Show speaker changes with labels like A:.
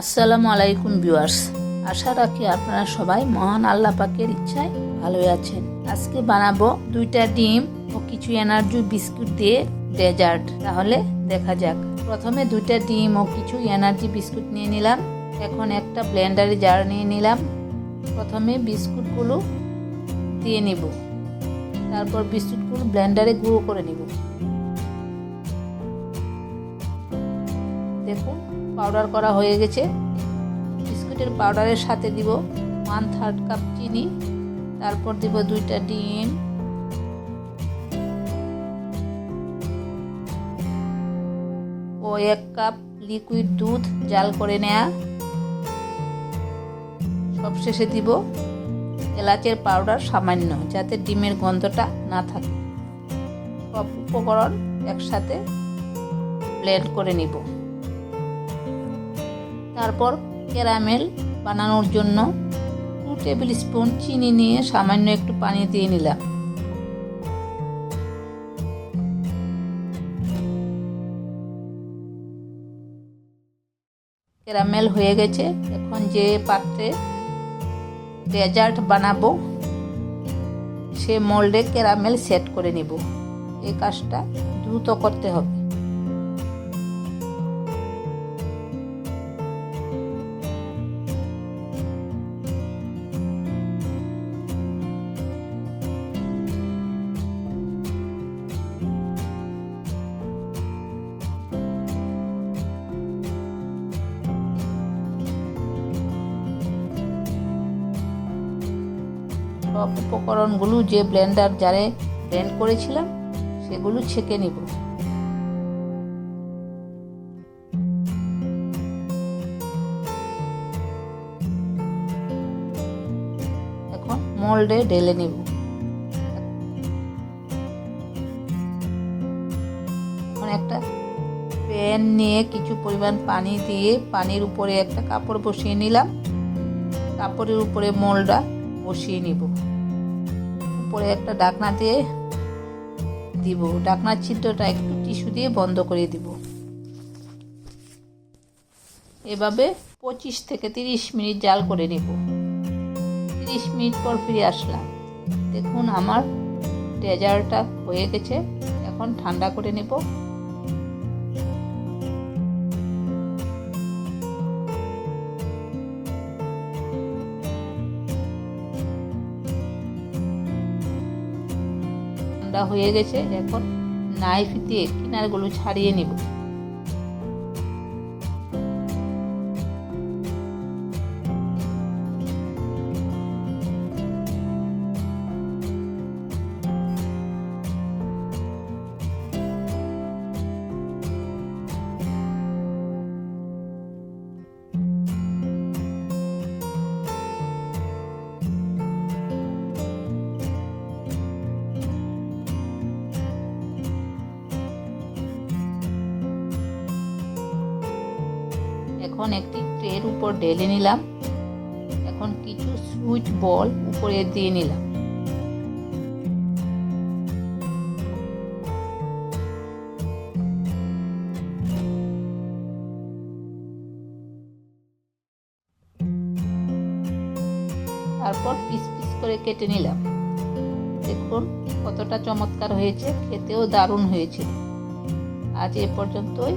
A: আসসালামু আলাইকুম ভিউয়ার্স। আশা রাখি আপনারা সবাই মহান আল্লাহ পাকের ইচ্ছায় ভালোই আছেন। আজকে বানাবো দুইটা ডিম ও কিছু এনার্জি বিস্কুট দিয়ে ডেজার্ট। তাহলে দেখা যাক। প্রথমে দুইটা ডিম ও কিছু এনার্জি বিস্কুট নিয়ে নিলাম। এখন একটা ব্লেন্ডারে জার নিয়ে নিলাম। প্রথমে বিস্কুটগুলো দিয়ে নিব। তারপর বিস্কুটগুলো ব্লেন্ডারে গুঁড়ো করে নিব। দেখুন পাউডার করা হয়ে গেছে। বিস্কুটের পাউডারের সাথে দিব ওয়ান থার্ড কাপ চিনি, তারপর দিব দুইটা ডিম। ও এক কাপ লিকুইড দুধ জাল করে নেয়া। সবশেষে দিব এলাচের পাউডার সামান্য, যাতে ডিমের গন্ধটা না থাকে। সব উপকরণ একসাথে ব্লেন্ড করে নিব। তারপর ক্যারামেল বানানোর জন্য টু টেবিল স্পুন চিনি নিয়ে সামান্য একটু পানি দিয়ে নিলাম। ক্যারামেল হয়ে গেছে। এখন যে পাত্রে ডেজার্ট বানাবো, সে মোল্ডে ক্যারামেল সেট করে নিব। এই কাজটা দ্রুত করতে হবে। সব উপকরণগুলো যে ব্লেন্ডার জারে ব্লেন্ড করেছিলাম, সেগুলো ছেঁকে নিব। এখন মোল্ডে ঢেলে নিব। এখন একটা প্যান নিয়ে কিছু পরিমাণ পানি দিয়ে পানির উপরে একটা কাপড় বসিয়ে নিলাম। কাপড়ের উপরে মোলটা বসিয়ে নিব। উপরে একটা ডাকনা দিয়ে দিব। ডাকনার ছিদ্রটা একটু টিস্যু দিয়ে বন্ধ করে দিব। এভাবে পঁচিশ থেকে তিরিশ মিনিট জাল করে নেব। তিরিশ মিনিট পর ফিরে আসলাম। দেখুন আমার ডেজার্টটা হয়ে গেছে। এখন ঠান্ডা করে নেব। ঠান্ডা হয়ে গেছে। এখন নাইফ দিয়ে কিনারগুলো ছাড়িয়ে নিব। এখন একটি ট্রের উপর ঢেলে নিলাম। এখন কিছু সুইচ বল উপরে দিয়ে নিলাম। তারপর পিস পিস করে কেটে নিলাম। দেখুন কতটা চমৎকার হয়েছে, খেতেও দারুণ হয়েছিল আজ এ পর্যন্তই।